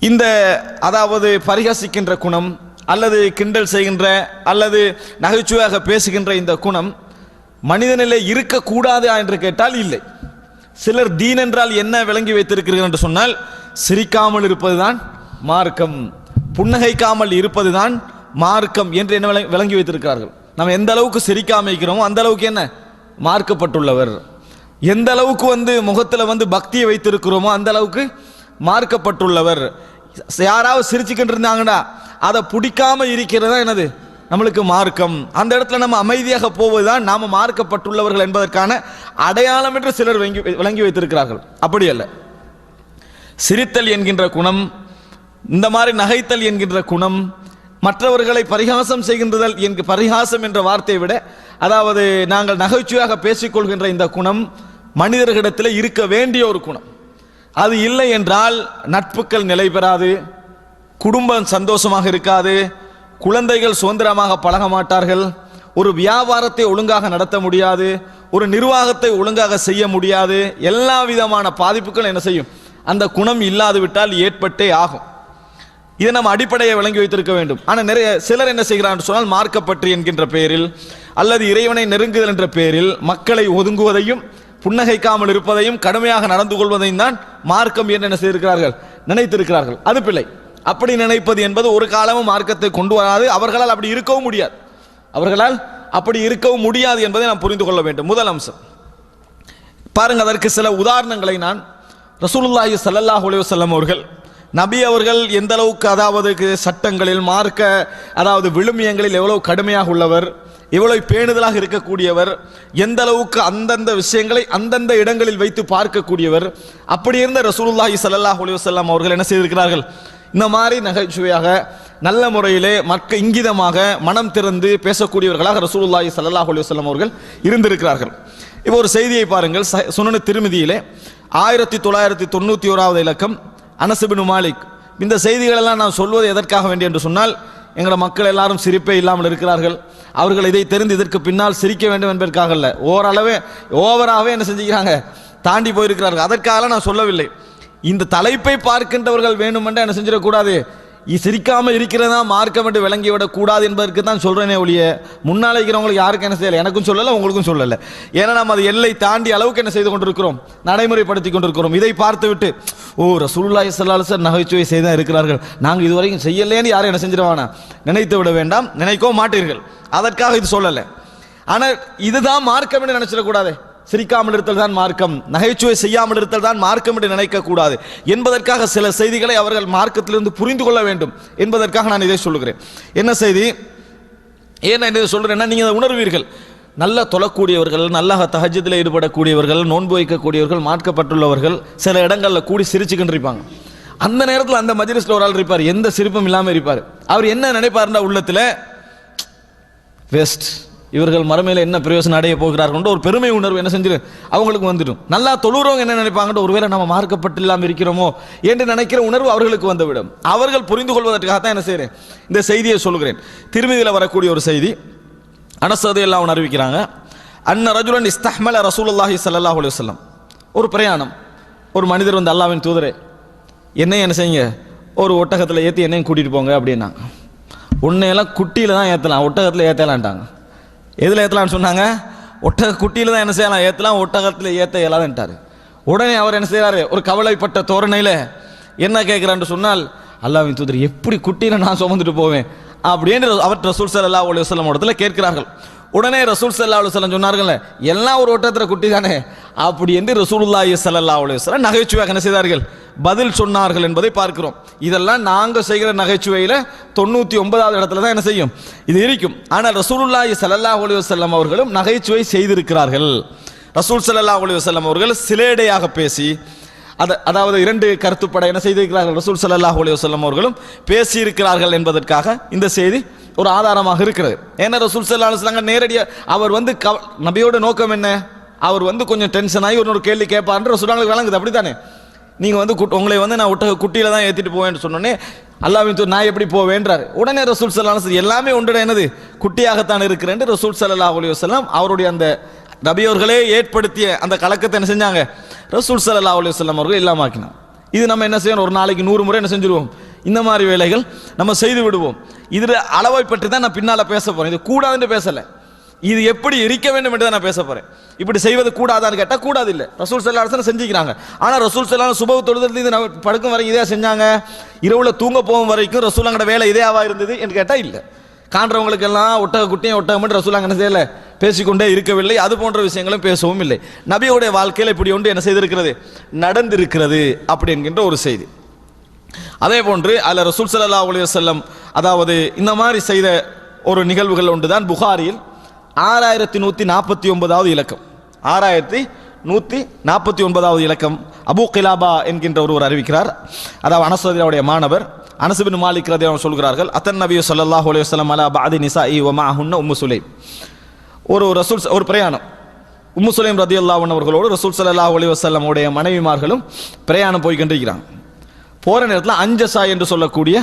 இந்த அதாவது பரிகசிக்கின்ற குணம் அல்லது கிண்டல் செய்கின்ற அல்லது நகைச்சுவையாக பேசுகின்ற இந்த குணம் மனிதனிலே இருக்கக்கூடாது என்று கேட்டால் இல்லை. சிலர் தீன் என்றால் என்ன விளங்கி வைத்திருக்கிறீர்கள் என்று சொன்னால் சிரிக்காமல் இருப்பதுதான் மார்க்கம். புன்னகைக்காமல் இருப்பதுதான் மார்க்கம் என்று என்ன விளங்கி- வைத்திருக்கிறார்கள். நம்ம எந்த அளவுக்கு சிரிக்காம இருக்கிறோமோ அந்த அளவுக்கு என்ன? மார்க்கப்பட்டுள்ளவர். எந்த அளவுக்கு வந்து முகத்தில் வந்து பக்தியை வைத்திருக்கிறோமோ அந்த அளவுக்கு மார்க்கப்பட்டுள்ளவர். யாராவது சிரிச்சுக்கிட்டு இருந்தாங்கடா அதை பிடிக்காம இருக்கிறதா என்னது? நம்மளுக்கு மார்க்கம். அந்த இடத்துல நம்ம அமைதியாக போவதுதான் நாம மார்க்கப்பட்டுள்ளவர்கள் என்பதற்கான அடையாளம் என்று சிலர் விளங்கி விளங்கி வைத்திருக்கிறார்கள். அப்படி அல்ல. சிரித்தல் என்கின்ற குணம் இந்த மாதிரி நகைத்தல் என்கின்ற குணம் மற்றவர்களை பரிகாசம் செய்கின்றதல் என்க பரிகாசம் என்ற வார்த்தையை விட அதாவது நாங்கள் நகைச்சுவையாக பேசிக்கொள்கின்ற இந்த குணம் மனிதர்களிடத்தில் இருக்க வேண்டிய ஒரு குணம். அது இல்லை என்றால் நட்புகள் நிலை பெறாது குடும்பம் சந்தோஷமாக இருக்காது குழந்தைகள் சுதந்திரமாக பழக மாட்டார்கள் ஒரு வியாபாரத்தை ஒழுங்காக நடத்த முடியாது ஒரு நிர்வாகத்தை ஒழுங்காக செய்ய முடியாது எல்லா விதமான பாதிப்புகள் என்ன செய்யும்? அந்த குணம் இல்லாது விட்டால் ஏற்பட்டே ஆகும். இதை நம்ம அடிப்படையை விளங்கி வைத்திருக்க வேண்டும். ஆனால் நிறைய சிலர் என்ன செய்கிறார்கள் சொன்னால் மார்க்கப்பற்றி என்கின்ற பெயரில் அல்லது இறைவனை நெருங்குதல் என்ற பெயரில் மக்களை ஒதுங்குவதையும் புன்னகைக்காமல் இருப்பதையும் கடுமையாக நடந்து கொள்வதையும் தான் மார்க்கம் என்னென்ன என்ன செய்திருக்கிறார்கள்? நினைத்திருக்கிறார்கள். அது பிள்ளை அப்படி நினைப்பது என்பது ஒரு காலமும் மார்க்கத்தை கொண்டு வராது. அவர்களால் அப்படி இருக்கவும் முடியாது. அவர்களால் அப்படி இருக்கவும் முடியாது என்பதை நாம் புரிந்து கொள்ள வேண்டும். முதல் அம்சம். பாருங்கள் அதற்கு சில உதாரணங்களை நான் ரசூலுல்லாஹி சல்லாஹ் அலைஹி செல்லம் அவர்கள் நபி அவர்கள் எந்த அளவுக்கு அதாவது சட்டங்களில் மார்க்க அதாவது விழுமியங்களில் எவ்வளவு கடுமையாக உள்ளவர் எவ்வளவு பேணுதலாக இருக்கக்கூடியவர் எந்த அளவுக்கு அந்தந்த விஷயங்களை அந்தந்த இடங்களில் வைத்து பார்க்கக்கூடியவர் அப்படி இருந்த ரசூலுல்லாஹி சல்லாஹ் அலைஹி அவர்கள் என்ன செய்திருக்கிறார்கள்? இந்த மாதிரி நகைச்சுவையாக நல்ல முறையிலே மக்க இங்கிதமாக மனம் திறந்து பேசக்கூடியவர்களாக ரசூலுல்லாஹி சல்லாஹ் அலைஹி அவர்கள் இருந்திருக்கிறார்கள். இப்போ ஒரு செய்தியை பாருங்கள். ச- சுனனு திருமதியிலே ஆயிரத்தி தொள்ளாயிரத்தி தொண்ணூற்றி ஓராவது இலக்கம் அனசுபின் மாலிக். இந்த செய்திகளெல்லாம் நான் சொல்வது எதற்காக வேண்டி என்று சொன்னால் எங்களோட மக்கள் எல்லாரும் சிரிப்பே இல்லாமல் இருக்கிறார்கள். அவர்கள் இதை தெரிந்து இதற்கு பின்னால் சிரிக்க வேண்டும் என்பதற்காக இல்லை ஓரளவே ஓவராகவே என்ன செஞ்சுக்கிறாங்க? தாண்டி போயிருக்கிறார்கள். அதற்காக நான் சொல்லவில்லை. இந்த தலைப்பை பார்க்கின்றவர்கள் வேண்டுமென்று என்ன செஞ்சிடக்கூடாது? சிரிக்காமல் இருக்கிறதா மார்க்கம் என்று விளங்கிவிடக் கூடாது என்பதற்கு தான் சொல்கிறேனே ஒழிய முன்னால் இருக்கிறவங்களுக்கு யாருக்கும் என்ன செய்யலை? எனக்கும் சொல்லலை உங்களுக்கும் சொல்லலை. ஏன்னா நம்ம அது எல்லை தாண்டி அளவுக்கு என்ன செய்து கொண்டிருக்கிறோம்? நடைமுறைப்படுத்தி கொண்டிருக்கிறோம். இதை பார்த்துவிட்டு ஓ ரசூல்லாய் ஸல்லல்லாஹு சார் நகைச்சுவை செய்தான் இருக்கிறார்கள். நாங்கள் இதுவரைக்கும் செய்யலேன்னு யாரும் என்ன செஞ்சிருவானா? நினைத்து விட வேண்டாம் நினைக்கவும் மாட்டீர்கள். அதற்காக இது சொல்லலை. ஆனால் இதுதான் மார்க்கம் என்று நினைச்சிடக்கூடாது சிரிக்காமல் இருத்தல் தான் மார்க்கம். நகைச்சுவை செய்யாமல் இருத்தல் தான் மார்க்கம் என்று நினைக்கக்கூடாது. என்பதற்காக சில செய்திகளை அவர்கள் மார்க்கத்திலிருந்து புரிந்து கொள்ள வேண்டும் என்பதற்காக நான் இதை சொல்லுகிறேன். என்ன செய்தி? ஏன் நான் இதை சொல்கிறேன்னா நீங்கள் அதை உணர்வீர்கள். நல்ல தொழக்கூடியவர்கள் நல்ல தகஜத்தில் ஈடுபடக்கூடியவர்கள் நோன்பு வைக்கக்கூடியவர்கள் மார்க்கப்பட்டுள்ளவர்கள் சில இடங்களில் கூடி சிரிச்சுக்கிட்டு இருப்பாங்க. அந்த நேரத்தில் அந்த மஜ்லிஸ்ல ஒரு ஆள் இருப்பார். எந்த சிரிப்பும் இல்லாமல் இருப்பார். அவர் என்ன நினைப்பார்னா உள்ளத்தில் வெஸ்ட் இவர்கள் மறுமையில் என்ன பிரயோசனம் அடைய போகிறார்கள் ஒரு பெருமை உணர்வு என்ன செஞ்சிடும் அவங்களுக்கு வந்துடும். நல்லா தொழுறவங்க என்ன நினைப்பாங்கன்ற ஒருவேளை நம்ம மார்க்கப்பட்டு இல்லாமல் இருக்கிறோமோ என்று நினைக்கிற உணர்வு அவர்களுக்கு வந்துவிடும். அவர்கள் புரிந்து கொள்வதற்காக தான் என்ன செய்கிறேன் இந்த செய்தியை சொல்கிறேன் திருமதியில் வரக்கூடிய ஒரு செய்தி. அனசதையெல்லாம் எல்லாம் அறிவிக்கிறாங்க அன்ன ரஜுலன் இஸ்தஹ்மல ரசூலுல்லாஹி சல்லாஹ் அலுவலம் ஒரு பிரயாணம். ஒரு மனிதர் வந்து அல்லாஹ்வின் தூதரே என்னையும் என்ன செய்யுங்க? ஒரு ஒட்டகத்தில் ஏற்றி என்னையும் கூட்டிகிட்டு போங்க அப்படின்னாங்க. உன்னையெல்லாம் குட்டியில் தான் ஏற்றலாம் ஒட்டகத்தில் ஏற்றலான்ட்டாங்க எதில் ஏற்றலாம்னு சொன்னாங்க? ஒட்டக குட்டியில் தான் என்ன செய்யலாம்? ஏற்றலாம் ஒட்டகத்தில் ஏற்ற இயலாதுன்ட்டார். உடனே அவர் என்ன செய்கிறாரு ஒரு கவலைப்பட்ட தோரணையில் என்ன கேட்குறான்னு சொன்னால் அல்லாவின் தூதர் எப்படி குட்டியில் நான் சுமந்துட்டு போவேன்? அப்படின்னு அவர் ரசூல் ஸல்லல்லாஹு அலைஹி வஸல்லம் இடத்துல கேட்கிறார்கள். உடனே ரசூல் சல்லா அலுவலம் சொன்னார்கள் எல்லாம் ஒரு ஓட்டத்தில் குட்டி தானே அப்படி என்று ரசூலுல்லாஹி சல்லா அலுவலம் வஸல்லம் நகைச்சுவையாக என்ன செய்தார்கள்? பதில் சொன்னார்கள் என்பதை பார்க்கிறோம். இதெல்லாம் நாங்கள் செய்கிற நகைச்சுவையில் தொண்ணூற்றி ஒன்பதாவது இடத்துல தான் என்ன செய்யும்? இது இருக்கும். ஆனால் ரசூலுல்லாஹி சல்லா அலுவலம் அவர்களும் நகைச்சுவை செய்திருக்கிறார்கள். ரசூல் சல்லா அலுவலம் அவர்கள் சிலேடையாக பேசி அத அதாவது இரண்டு கருத்துப்பட என்ன செய்திருக்கிறார்கள்? ரசூல் சல்லாஹ் அலைஹி வஸல்லம் அவர்களும் பேசியிருக்கிறார்கள் என்பதற்காக இந்த செய்தி ஒரு ஆதாரமாக இருக்கிறது. ஏன்னா ரசூல் சல்லா அலுவலாங்க நேரடியாக அவர் வந்து கவ- நபியோட நோக்கம் என்ன? அவர் வந்து கொஞ்சம் டென்ஷன் ஆகி ஒரு கேள்வி கேட்பார்ன்ற ரசூலுல்லாஹி விளங்குது. அப்படித்தானே? நீங்கள் வந்து குட்- உங்களை வந்து நான் விட்ட குட்டியில் தான் ஏற்றிட்டு போவேன்னு சொன்னோன்னே அல்லாவின் தூதர் நான் எப்படி போவேன்றார்? உடனே ரசூல் சல்லா அலைஹி எல்லாமே ஒன்றுட என்னது? குட்டியாகத்தான் இருக்கிறேன் ரசூல் சல்லா அலைஹி வசலாம் அவருடைய அந்த நபியவர்களே ஏற்படுத்திய அந்த கலக்கத்தை என்ன செஞ்சாங்க? ரசூல் சல்லா அலி வல்லம் அவர்கள் இல்லாமாக்கினான் இது நம்ம என்ன செய்யணும்? ஒரு நாளைக்கு நூறு முறை என்ன செஞ்சிருவோம்? இந்த மாதிரி வேலைகள் நம்ம செய்து விடுவோம். இதில் அளவை பற்றி தான் நான் பின்னால் பேச போகிறேன் இது கூடாதுன்னு பேசலை. இது எப்படி இருக்க வேண்டும் என்று தான் நான் பேச போகிறேன் இப்படி செய்வது கூடாதான்னு கேட்டால் கூடாது இல்லை ரசூல் செல்லாசன செஞ்சுக்கிறாங்க. ஆனால் ரசூல் செல்லாம் சுப தொழுதல் இது படுக்கும் வரைக்கும் இதே செஞ்சாங்க? இரவுல தூங்க போகும் வரைக்கும் ரசூலாங்கட வேலை இதேவா இருந்தது என்று கேட்டால் இல்லை. காண்றவங்களுக்கெல்லாம் ஒட்டக குட்டியும் ஒட்டகம் ரசூலாங்க என்ன செய்யலை? பேசிக்கொண்டே இருக்கவில்லை. அது போன்ற விஷயங்களும் பேசவும் இல்லை. நபியுடைய வாழ்க்கையில் இப்படி ஒன்று என்ன செய்திருக்கிறது? நடந்திருக்கிறது அப்படி என்கின்ற ஒரு செய்தி. அதே போன்று அல்ல ரசூல் சல்லா அலி வல்லம் அதாவது இந்த மாதிரி செய்த ஒரு நிகழ்வுகள் ஒன்று தான் புகாரியில் ஆறாயிரத்தி நூற்றி நாற்பத்தி ஒன்பதாவது இலக்கம். ஆறாயிரத்தி நூற்றி நாற்பத்தி ஒன்பதாவது இலக்கம். அபு கிலாபா என்கின்ற ஒருவர் அறிவிக்கிறார். அதாவது அனசதியாவுடைய மாணவர் அனசுபின் மாலிக் ரதி அவர் சொல்கிறார்கள் அத்தன் நபி ஸல்லல்லாஹு அலைஹி வஸல்லம் அலா பாதி நிசா இ ஒமா ஹுன்ன உம்மு ஒரு ரசூல் ஒரு பிரயாணம். உம்மு சுலைம் ரதி அல்லாஹன் அவர்களோடு ரசூல் ஸல்லல்லாஹு அலைஹி வஸல்லமுடைய மனைவிமார்களும் பிரயாணம் போய்கொண்டிருக்கிறாங்க. போகிற நேரத்தில் அஞ்சசா என்று சொல்லக்கூடிய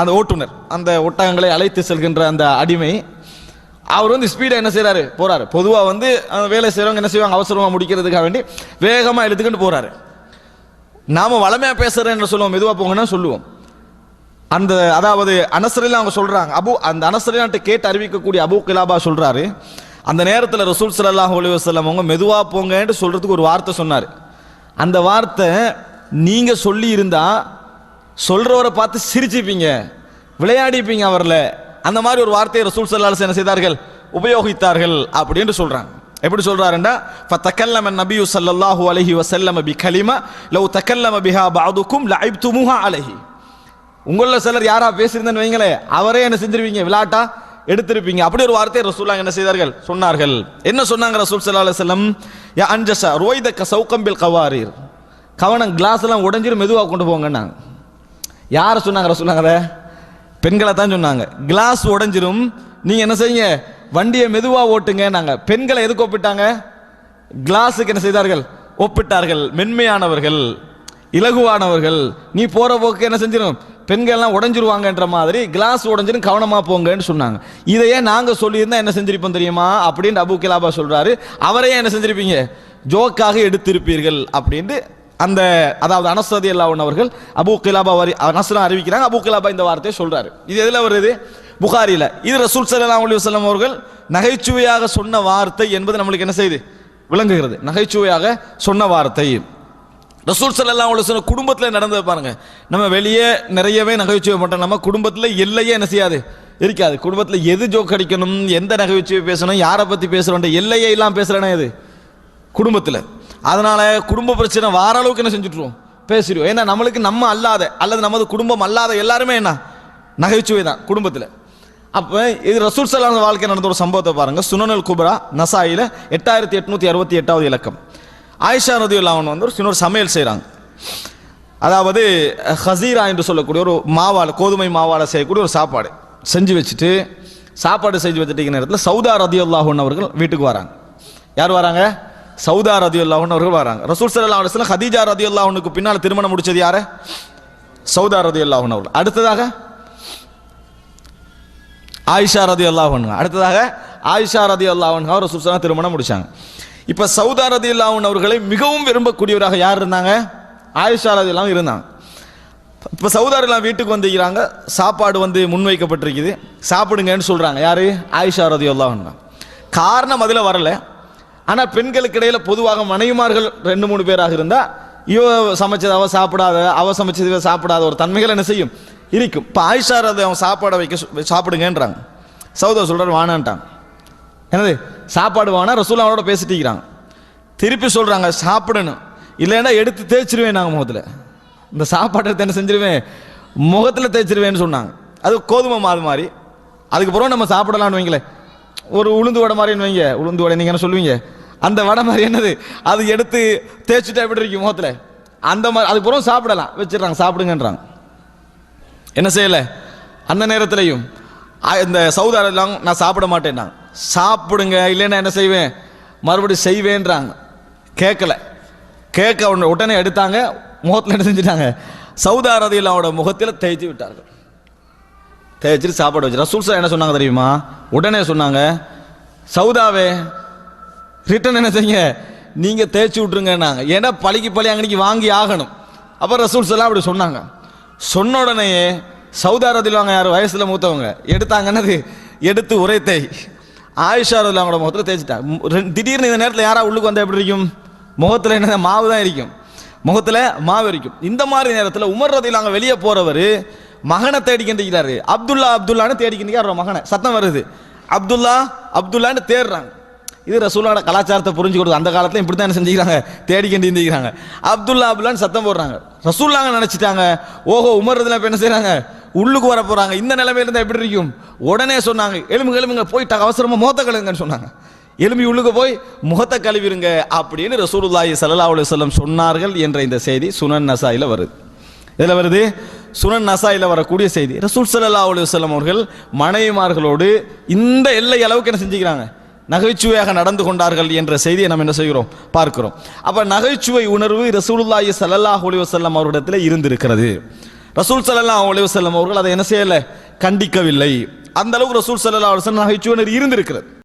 அந்த ஓட்டுநர் அந்த ஒட்டகங்களை அழைத்து செல்கின்ற அந்த அடிமை அவர் வந்து ஸ்பீடாக என்ன செய்கிறாரு போகிறாரு பொதுவாக வந்து வேலை செய்கிறவங்க என்ன செய்வாங்க? அவசரமாக முடிக்கிறதுக்காக வேண்டி வேகமாக எடுத்துக்கிட்டு போகிறாரு நாம் வளமையாக பேசுகிறேன்னு சொல்லுவோம். மெதுவாக போங்கன்னா சொல்லுவோம். அந்த அதாவது அனசரில் அவங்க சொல்கிறாங்க அபு அந்த அனசரிலான்ட்டு கேட்டு அறிவிக்கக்கூடிய அபு கிலாபா சொல்கிறாரு அந்த நேரத்தில் ரசூல் சல்லாஹ் அலைஹி வஸல்லம் அவங்க மெதுவாக போங்கன்ட்டு சொல்கிறதுக்கு ஒரு வார்த்தை சொன்னார். அந்த வார்த்தை நீங்கள் சொல்லி சொல்கிறவரை பார்த்து சிரிச்சுப்பீங்க விளையாடிப்பீங்க அவரில். அந்த மாதிரி ஒரு வார்த்தையை ரசூல் ஸல்லல்லாஹு என்ன செய்தார்கள்? உபயோகித்தார்கள் அப்படின்ட்டு சொல்கிறாங்க எப்படி சொல்றாருன்னா ஃபதக்கல்லம நபியு ஸல்லல்லாஹு அலைஹி வஸல்லம் பி கலிமா லவ் தக்கல்லம பிஹா பஅதுக்கும் லஐப்துமுஹா அலைஹி. உங்களில் சிலர் யாரா பேசியிருந்தேன்னு வைங்களேன் அவரே என்ன செஞ்சிருவீங்க விளாட்டா எடுத்திருப்பீங்க. அப்படி ஒரு வார்த்தையை ரசூல்லா என்ன செய்தார்கள்? சொன்னார்கள். என்ன சொன்னாங்க ரசூல் சல்லா அலுவலம் யா அஞ்சசா ரோய்த க கவாரீர். கவனம் கிளாஸ் எல்லாம் உடஞ்சிரும் மெதுவாக கொண்டு போங்கன்னாங்க. யார் சொன்னாங்க ரசூலாங்க அதை? பெண்களை தான் சொன்னாங்க. கிளாஸ் உடஞ்சிரும். நீங்கள் என்ன செய்யுங்க? வண்டியை மெதுவாக ஓட்டுங்க நாங்கள் பெண்களை எதுக்கு ஒப்பிட்டாங்க? கிளாஸுக்கு என்ன செய்தார்கள்? ஒப்பிட்டார்கள். மென்மையானவர்கள் இலகுவானவர்கள். நீ போகிற போக்கு என்ன செஞ்சிடும் பெண்கள்லாம் உடஞ்சிருவாங்கன்ற மாதிரி கிளாஸ் உடைஞ்சிரும் கவனமாக போங்கன்னு சொன்னாங்க. இதையே நாங்கள் சொல்லியிருந்தா என்ன செஞ்சிருப்போம் தெரியுமா? அப்படின்னு அபு கிலாபா சொல்கிறாரு அவரையே என்ன செஞ்சிருப்பீங்க? ஜோக்காக எடுத்திருப்பீர்கள் அப்படின்ட்டு அந்த அதாவது அனசதி அல்லாவுன் அவர்கள் அபு கிலாபா வரி நஸ்ரா அறிவிக்கிறாங்க. அபு கிலாபா இந்த வார்த்தையை சொல்கிறாரு இது எதில் வருது? புகாரியில். இது ரசூல் ஸல்லல்லாஹு அலி வஸல்லம் அவர்கள் நகைச்சுவையாக சொன்ன வார்த்தை என்பது நம்மளுக்கு என்ன செய்யுது? விளங்குகிறது. நகைச்சுவையாக சொன்ன வார்த்தை. ரசூல் ஸல்லல்லாஹு அலைஹி குடும்பத்தில் நடந்தது பாருங்க. நம்ம வெளியே நிறையவே நகைச்சுவை மட்டும் நம்ம குடும்பத்தில் எல்லையே என்ன செய்யாது? இருக்காது. குடும்பத்தில் எது ஜோக் அடிக்கணும் எந்த நகைச்சுவை பேசணும் யாரை பற்றி பேசுகிறோன்ற எல்லையே எல்லாம் பேசுறேன்னா இது. குடும்பத்தில். அதனால் குடும்ப பிரச்சனை வார அளவுக்கு என்ன செஞ்சுட்ருவோம் பேசிடுவோம். ஏன்னா நம்மளுக்கு நம்ம அல்லாத அல்லது நமது குடும்பம் அல்லாத எல்லாருமே என்ன? நகைச்சுவை தான் குடும்பத்தில். அப்போ இது ரசூல் சலாம் வாழ்க்கை நடந்த ஒரு சம்பவத்தை பாருங்கள் சுனனல் குப்ரா நசாயில் எட்டாயிரத்தி எட்நூற்றி அறுபத்தி எட்டாவது இலக்கம். ஆயிஷா ரதி அல்லாஹன் வந்து ஒரு சின்ன ஒரு சமையல் செய்கிறாங்க அதாவது ஹசீரா என்று சொல்லக்கூடிய ஒரு மாவால் கோதுமை மாவால் செய்யக்கூடிய ஒரு சாப்பாடு. செஞ்சு வச்சுட்டு சாப்பாடு செஞ்சு வச்சுட்டு நேரத்தில் சவுதா ரதி அல்லாஹன் அவர்கள் வீட்டுக்கு வராங்க. யார் வராங்க? சவுதா ரதி அல்லாஹன் அவர்கள் வராங்க. ரசூல் சல்லா அலுவலம் ஹதீஜா ரதி அல்லாஹனுக்கு பின்னால் திருமணம் முடிச்சது யாரு? சவுதா ரதி அல்லாஹன் அவர்கள். அடுத்ததாக ஆயிஷா ரதி அல்லாஹன் அடுத்ததாக ஆயிஷா ரதி அல்லாஹன் ரசூல் சல்லா திருமணம் முடிச்சாங்க. இப்போ சவுதா ரதி அல்லாஹன் அவர்களை மிகவும் விரும்பக்கூடியவராக யார் இருந்தாங்க? ஆயுஷாரதி ரதி இருந்தாங்க. இப்போ சவுதாரெல்லாம் வீட்டுக்கு வந்துக்கிறாங்க சாப்பாடு வந்து முன்வைக்கப்பட்டிருக்குது. சாப்பிடுங்கன்னு சொல்கிறாங்க யாரு? ஆயிஷா ரதி காரணம் அதில் வரல. ஆனால் பெண்களுக்கு இடையில பொதுவாக மனைவிமார்கள் ரெண்டு மூணு பேராக இருந்தால் இவ சமைச்சது அவ சாப்பிடாத அவ சமைச்சது இவ சாப்பிடாத ஒரு தன்மைகள் என்ன செய்யும்? இருக்கும். இப்போ ஆயிஷா ரதி அவன் சாப்பாடை வைக்க சாப்பிடுங்கன்றாங்க. சவுதா சொல்கிறார் வானான்ட்டாங்க. என்னது? சாப்பாடு வானா ரசூல் அவனோட பேசிட்டு இருக்கிறாங்க. திருப்பி சொல்கிறாங்க சாப்பிடணும். இல்லைன்னா எடுத்து தேய்ச்சிருவேன் நாங்கள் முகத்தில். இந்த சாப்பாட்டை எடுத்து என்ன செஞ்சிருவேன்? முகத்தில் தேய்ச்சிருவேன்னு சொன்னாங்க. அது கோதுமை மாது மாதிரி. அதுக்கப்புறம் நம்ம சாப்பிடலாம்னு வைங்களேன் ஒரு உளுந்து வடை மாதிரின்னு வைங்க. உளுந்து வடை நீங்கள் என்ன சொல்லுவீங்க? அந்த வடை மாதிரி என்னது? அது எடுத்து தேய்ச்சிட்டா எப்படி இருக்கும் முகத்தில்? அந்த மாதிரி அதுக்கப்புறம் சாப்பிடலாம். வச்சிடுறாங்க சாப்பிடுங்கன்றாங்க. என்ன செய்யலை? அந்த நேரத்திலையும் இந்த சவுதாரெல்லாம் நான் சாப்பிட மாட்டேன்னாங்க சாப்பிடுங்க இல்லைன்னா என்ன செய்வேன்? மறுபடியும் செய்வேன்றாங்க. கேட்கல. கேட்க உடனே உடனே எடுத்தாங்க முகத்தில் என்ன செஞ்சுட்டாங்க? சவுதா ரதியிலாவோட முகத்தில் தேய்ச்சி விட்டார்கள். தேய்ச்சிட்டு சாப்பாடு வச்சு ரசூல் சார் என்ன சொன்னாங்க தெரியுமா? உடனே சொன்னாங்க சவுதாவே ரிட்டன் என்ன செய்யுங்க? நீங்கள் தேய்ச்சி விட்டுருங்கன்னாங்க. ஏன்னா பழிக்கு பழி அங்கனைக்கு வாங்கி ஆகணும். அப்போ ரசூல் அப்படி சொன்னாங்க. சொன்ன உடனேயே சவுதாரத்தில் வாங்க யார்? வயசில் மூத்தவங்க. எடுத்தாங்கன்னது எடுத்து உரைத்தை ஆயிஷா ரதில் அவங்களோட முகத்தில் தேய்ச்சிட்டா. திடீர்னு இந்த நேரத்தில் யாராக உள்ளுக்கு வந்தால் எப்படி இருக்கும்? முகத்தில் என்ன மாவு தான் இருக்கும் முகத்தில் மாவு இருக்கும் இந்த மாதிரி நேரத்தில் உமர் ரதியில் அங்கே வெளியே போகிறவர் மகனை தேடிக்கின்றிருக்கிறாரு அப்துல்லா அப்துல்லான்னு தேடிக்கின்றிருக்காரு மகனை. சத்தம் வருது. அப்துல்லா அப்துல்லான்னு தேடுறாங்க. இது ரசூலோட கலாச்சாரத்தை புரிஞ்சு கொடுத்து அந்த காலத்தில் இப்படி தான் செஞ்சுக்கிறாங்க? தேடிக்கிட்டு இருந்துக்கிறாங்க அப்துல்லா அப்துல்லான்னு சத்தம் போடுறாங்க. ரசூல்லாங்க நினச்சிட்டாங்க. ஓஹோ உமர்றதுல இப்போ என்ன செய்கிறாங்க உள்ளுக்கு வர போகிறாங்க இந்த நிலைமையில இருந்தால் எப்படி இருக்கும்? உடனே சொன்னாங்க எலும்புங்க எலும்புங்க போயிட்டு அவசரமாக முகத்தை கழுவுங்கன்னு சொன்னாங்க. எலும்பி உள்ளுக்கு போய் முகத்தை கழுவிருங்க அப்படின்னு ரசூலுல்லாஹி சல்லா அலி சொல்லம் சொன்னார்கள் என்ற இந்த செய்தி சுனன் நசாயில் வருது. இதில் வருது? சுனன் நசாயில் வரக்கூடிய செய்தி. ரசூல் சல்லா அலி வஸல்லம் அவர்கள் மனைவிமார்களோடு இந்த எல்லை அளவுக்கு என்ன செஞ்சுக்கிறாங்க? நகைச்சுவையாக நடந்து கொண்டார்கள் என்ற செய்தியை நம்ம என்ன செய்கிறோம்? பார்க்கிறோம். அப்போ நகைச்சுவை உணர்வு ரசூலுல்லாஹி ஸல்லல்லாஹு அலி வல்லம் அவரிடத்தில் இருந்திருக்கிறது. ரசூல் ஸல்லல்லாஹு அலைஹி செல்லம் அவர்கள் அதை என்ன செய்யலை? கண்டிக்கவில்லை. அந்த அளவுக்கு ரசூல் ஸல்லல்லாஹு அவர் வஸல்லம் நகைச்சுவனர் இருந்திருக்கிறது.